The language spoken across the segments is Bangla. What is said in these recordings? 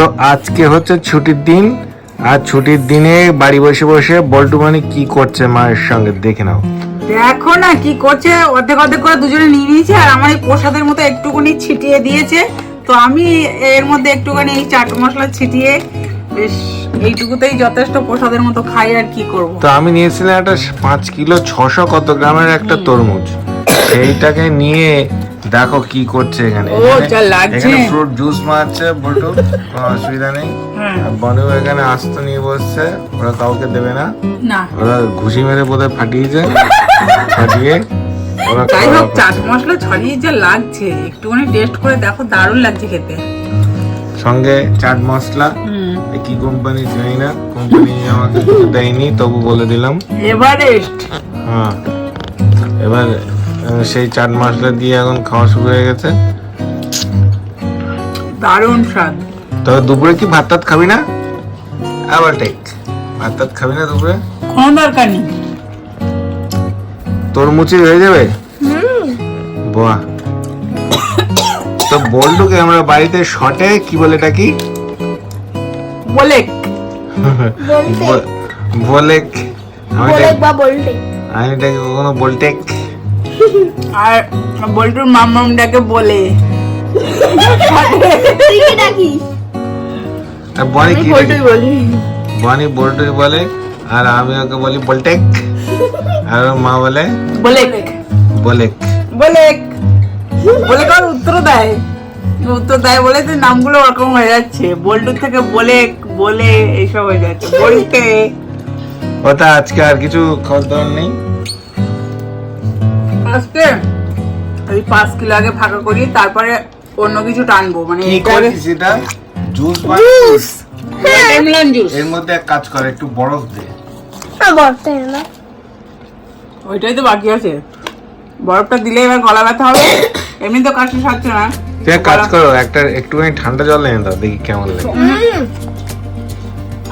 তো আজকে হচ্ছে ছুটির দিন আর ছুটির দিনে বাড়ি বসে বসে বল্টু মানে কি করছে মায়ের সঙ্গে দেখে নাও। দেখো না কি করছে অর্ধেক অর্ধেক করে দুজনে নিয়ে নিয়েছে আর আমার এই প্রসাদের মতো একটুখানি ছিটিয়ে দিয়েছে। তো আমি এর মধ্যে একটুখানি এই চাট মশলা ছিটিয়ে বেশ এইটুকুতেই যথেষ্ট প্রসাদের মতো খাই আর কি করব। তো আমি নিয়েছিলাম একটা পাঁচ কিলো ছশো কত গ্রামের একটা তরমুজ। সেইটাকে নিয়ে দেখো কি করছে এখানে। এখানে- ফ্রুট জুস মারছে বল্টু কোনো অসুবিধা নেই। হ্যাঁ। বনু এখানে আস্ত নিয়ে বসছে ওরা কাউকে দেবে না। না। ওরা ঘুষি মেরে বোধহয় ফাটিয়েছে ফাটিয়ে ওরা যাই হোক চাট মশলা ছড়িয়ে যা লাগছে একটুখানি টেস্ট করে দেখো দারুণ লাগছে খেতে। সঙ্গে চাট মশলা কি কোম্পানি জানি না কোম্পানি আমাকে দেয়নি তবু বলে দিলাম। এভারেস্ট হ্যাঁ এবার সেই চাট মশলা দিয়ে এখন খাওয়া শুরু হয়ে গেছে। দারুণ স্বাদ। তবে দুপুরে কি ভাত টাত খাবি না? আবার টেক। ভাত টাত খাবি না দুপুরে? কোনো দরকার নেই। তোর মুচি হয়ে যাবে? বাহ। তো বল্টুকে আমরা বাড়িতে শটে কি বলে এটা কি? বলেক। ব- বলেক। আমি এটাকে কখনো বলতে আর বল্টুর মামামটাকে বলে। তুই কি ডাকিস। আর বনি আমি কি বল্টুই বলি। বনি বল্টুই বলে আর আমি ওকে বলি বলটেক। আর মা বলে বলে বলেক। বলে বলে কার উত্তর দেয়? উত্তর দেয় বলে তো নামগুলো ওরকম হয়ে যাচ্ছে। বল্টুর থেকে বলে বলে এইসব হয়ে যাচ্ছে। বলতে ওটা আজকে আর কিছু দাওয়ার নেই? আজকে ওই পাঁচ কিলো আগে ফাঁকা করি তারপরে অন্য কিছু টানবো মানে কি এটা করিস এটা? Juice watermelon juice! এর মধ্যে এক কাজ কর একটু বরফ দে। না ওইটাই তো বাকি আছে। বরফটা দিলে এবার গলা ব্যথা হবে। এমনি তো কাশি সারছে না। তুই এক কাজ করো একটা একটুখানি ঠান্ডা জল এনে দাও দেখি কেমন লাগে।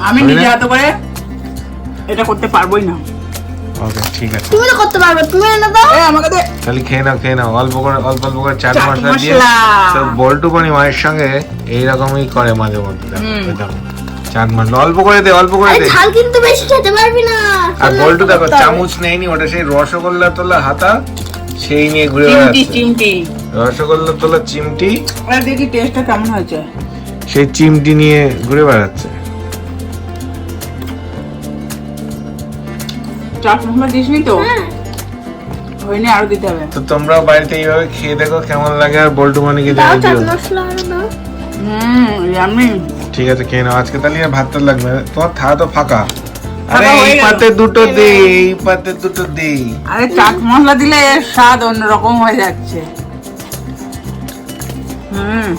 আমি হবে নিজে? হাতে করে এটা করতে পারবোই না। ওকে ঠিক আছে। তুমি তো করতে পারবে তুমি এনে দাও। এ আমাকে দে। তাহলে খেয়ে নাও খেয়ে নাও। অল্প করে অল্প অল্প করে চাট চাট মশলা দিয়ে তো বল্টু পানি মায়ের সঙ্গে এইরকমই করে মাঝে মধ্যে। দেখো, হুম। এই চাট মশলা। অল্প করে দে অল্প করে আরে দে। ঝাল কিন্তু বেশি খেতে পারবি না। আর বল্টু দেখো চামচ নেয়নি ওটা সেই রসগোল্লা তোলা হাতা সেই নিয়ে ঘুরে বেড়াচ্ছে। চিমটি। রসগোল্লা তোলা চিমটি দেখি টেস্টটা কেমন হয়েছে। সেই চিমটি নিয়ে ঘুরে বেড়াচ্ছে। চাট মশলা দিসনি তো? হ্যাঁ। হয়নি আরও দিতে হবে। তো তোমরাও বাড়িতে এইভাবে খেয়ে দেখো কেমন লাগে আর বল্টু মানিকে জানিয়ে দিও হুম ঠিক আছে খেয়ে নাও। আজকে তাহলে আর লাগবে তোমার থালা তো ফাঁকা। আরে এই পাতে দুটো দে এই পাতে দুটো দে। আরে চাট মশলা দিলে এর স্বাদ অন্যরকম হয়ে যাচ্ছে। হুম।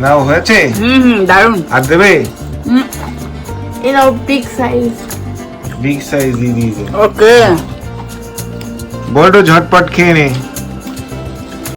নাও হয়েছে? হুম হুম দারুণ আর দেবে? হুম। এই বিগ সাইজ বিগ সাইজ দিয়ে দিয়েছে ওকে বল্টু ঝটপট খেয়ে নে